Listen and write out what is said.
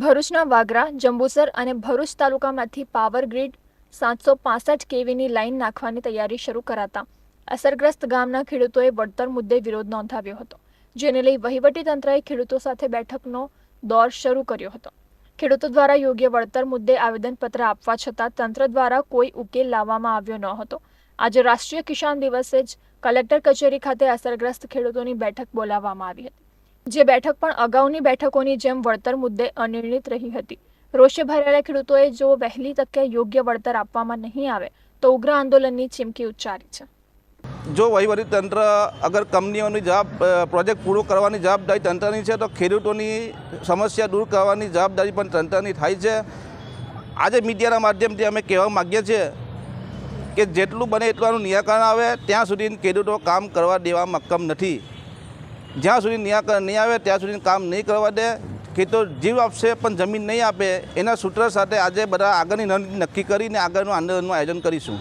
ભરૂચના વાગરા, જંબુસર અને Bharuch તાલુકામાંથી power grid સાતસો પાસઠ કેવીની લાઇન નાખવાની તૈયારી શરૂ કરાતા અસરગ્રસ્ત ગામના ખેડૂતોએ વળતર મુદ્દે વિરોધ નોંધાવ્યો હતો, જેને લઈ વહીવટીતંત્રએ ખેડૂતો સાથે બેઠકનો દોર શરૂ કર્યો હતો. ખેડૂતો દ્વારા યોગ્ય વળતર મુદ્દે આવેદનપત્ર આપવા છતાં તંત્ર દ્વારા કોઈ ઉકેલ લાવવામાં આવ્યો ન હતો. આજે રાષ્ટ્રીય કિસાન દિવસે જ કલેક્ટર કચેરી ખાતે અસરગ્રસ્ત ખેડૂતોની બેઠક બોલાવવામાં આવી હતી. જે બેઠક પણ અગાઉની બેઠકોની જેમ વળતર મુદ્દે અનિર્ણિત રહી હતી. રોષે ભરેલા ખેડૂતોએ જો વહેલી તકે યોગ્ય વળતર આપવામાં નહીં આવે, તો ઉગ્ર આંદોલનની ચીમકી ઉચ્ચારી છે. જો વહીવટી તંત્ર અગર કંપનીઓની જવાબ પ્રોજેક્ટ પૂરો કરવાની જવાબદારી તંત્રની છે, તો ખેડૂતોની સમસ્યા દૂર કરવાની જવાબદારી પણ તંત્રની થાય છે. આજે મીડિયાના માધ્યમથી અમે કહેવા માગીએ છીએ કે જેટલું બને એટલું આનું નિરાકરણ આવે, ત્યાં સુધી ખેડૂતો કામ કરવા દેવા મક્કમ નથી. જ્યાં સુધી નહીં આવે, ત્યાં સુધી કામ નહીં કરવા દે ખેડૂતો જીવ આપશે પણ જમીન નહીં આપે, એના સૂત્ર સાથે આજે બધા આગળની રણનીતિ નક્કી કરીને આગળનું આંદોલનનું આયોજન કરીશું.